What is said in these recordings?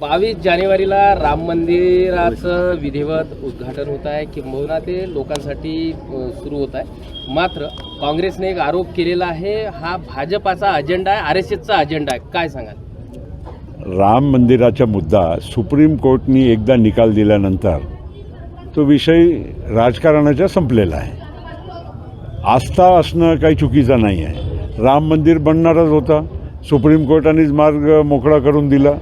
बावीस जानेवारीला राम मंदिराचं विधिवत उद्घाटन होत आहे. किंबहुना ते लोकांसाठी सुरू होत आहे. मात्र काँग्रेसने एक आरोप केलेला आहे. हा भाजपाचा अजेंडा आहे आर एस एसचा अजेंडा आहे. काय सांगाल? राम मंदिराचा मुद्दा सुप्रीम कोर्टनी एकदा निकाल दिल्यानंतर तो विषय राजकारणाचा संपलेला आहे. आस्था असणं काही चुकीचं नाही आहे राम मंदिर बनणारच होता. सुप्रीम कोर्टानेच मार्ग मोकळा करून दिला.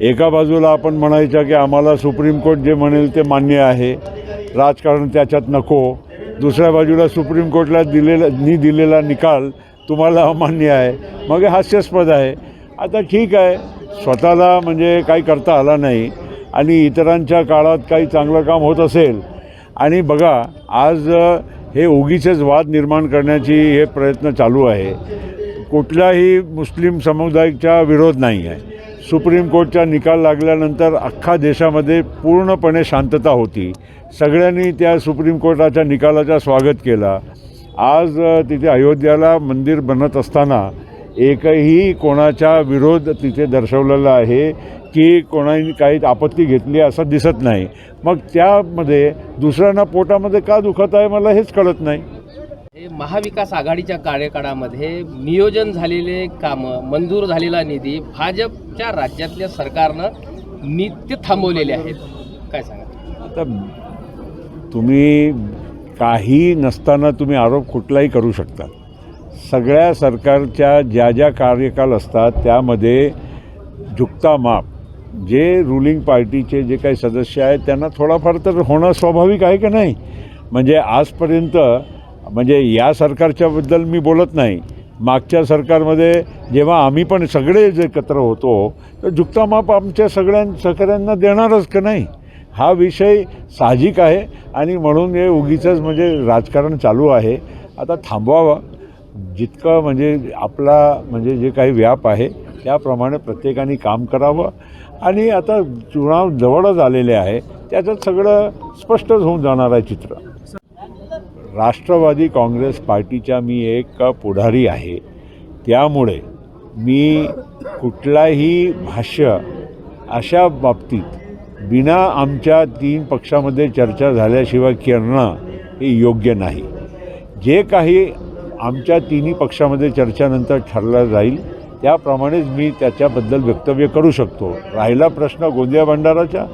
एका बाजूला आपण म्हणायचं की आम्हाला सुप्रीम कोर्ट जे म्हणेल ते मान्य आहे. राजकारण त्याच्यात नको. दुसऱ्या बाजूला सुप्रीम कोर्टला दिलेला नी दिलेला निकाल तुम्हाला अमान्य आहे. मग हे हास्यास्पद आहे. आता ठीक आहे. स्वतःला म्हणजे काही करता आला नाही. आणि इतरांच्या काळात काही चांगलं काम होत असेल. आणि बघा आज हे उगीचेच वाद निर्माण करण्याची हे प्रयत्न चालू आहे. कुठल्याही मुस्लिम समुदायाचा विरोध नाही आहे. सुप्रीम कोर्टचा निकाल लागल्यानंतर अख्खा देशामध्ये पूर्णपणे शांतता होती. सगळ्यांनी त्या सुप्रीम कोर्टाच्या निकालाचा स्वागत केला. आज तिथे अयोध्याला मंदिर बनत असताना एकही कोणाचा विरोध तिथे दर्शवलेला आहे की कोणाने काही आपत्ती घेतली असं दिसत नाही. मग त्यामध्ये दुसऱ्यांना पोटामध्ये का दुखत आहे मला हेच कळत नाही. महाविकास आघाडीच्या कार्यकाळामध्ये नियोजन झालेले कामं मंजूर झालेला निधी भाजपच्या राज्यातल्या सरकारनं नित्य थांबवलेले आहेत. काय सांगा आता तुम्ही काही नसताना तुम्ही आरोप कुठलाही करू शकता सगळ्या सरकारच्या ज्या ज्या कार्यकाल असतात त्यामध्ये झुकता माप जे रुलिंग पार्टीचे जे काही सदस्य आहेत त्यांना थोडाफार तर होणं स्वाभाविक आहे की नाही? म्हणजे आजपर्यंत म्हणजे या सरकारच्याबद्दल मी बोलत नाही. मागच्या सरकारमध्ये जेव्हा आम्ही पण सगळे जे एकत्र होतो तर झुकता माप आमच्या सगळ्यां सहकाऱ्यांना देणारच का नाही? हा विषय साहजिक आहे आणि म्हणून हे उगीचंच म्हणजे राजकारण चालू आहे. आता थांबवावं. जितकं म्हणजे आपला म्हणजे जे काही व्याप आहे त्याप्रमाणे प्रत्येकाने काम करावं. आणि आता चुनाव जवळच आलेले आहे त्याच्यात सगळं स्पष्टच होऊन जाणार आहे चित्र. राष्ट्रवादी काँग्रेस पार्टीच्या मी एक पुढारी आहे. त्यामुळे मी कुठलाही भाष्य अशा बाबतीत बिना आमच्या तीन पक्षामध्ये चर्चा झाल्याशिवाय करणं हे योग्य नाही. जे काही आमच्या तिन्ही पक्षामध्ये चर्चानंतर ठरलं जाईल त्याप्रमाणेच मी त्याच्याबद्दल वक्तव्य करू शकतो. राहिला प्रश्न गोंदिया भंडाराचा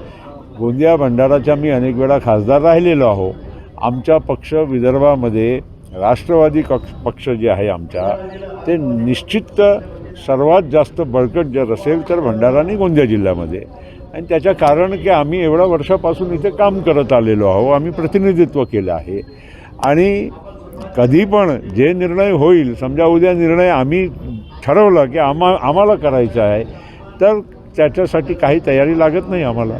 गोंदिया भंडाराचा मी अनेक वेळा खासदार राहिलेलो आहो. आमचा पक्ष विदर्भामध्ये राष्ट्रवादी कक्ष पक्ष जे आहे आमचा ते निश्चित सर्वात जास्त बळकट जर असेल तर भंडारा आणि गोंदिया जिल्ह्यामध्ये. आणि त्याच्या कारण की आम्ही एवढ्या वर्षापासून इथे काम करत आलेलो आहो आम्ही प्रतिनिधित्व केलं आहे. आणि कधी पण जे निर्णय होईल समजा उद्या निर्णय आम्ही ठरवलं की आम्हा आम्हाला करायचा आहे तर त्याच्यासाठी काही तयारी लागत नाही आम्हाला.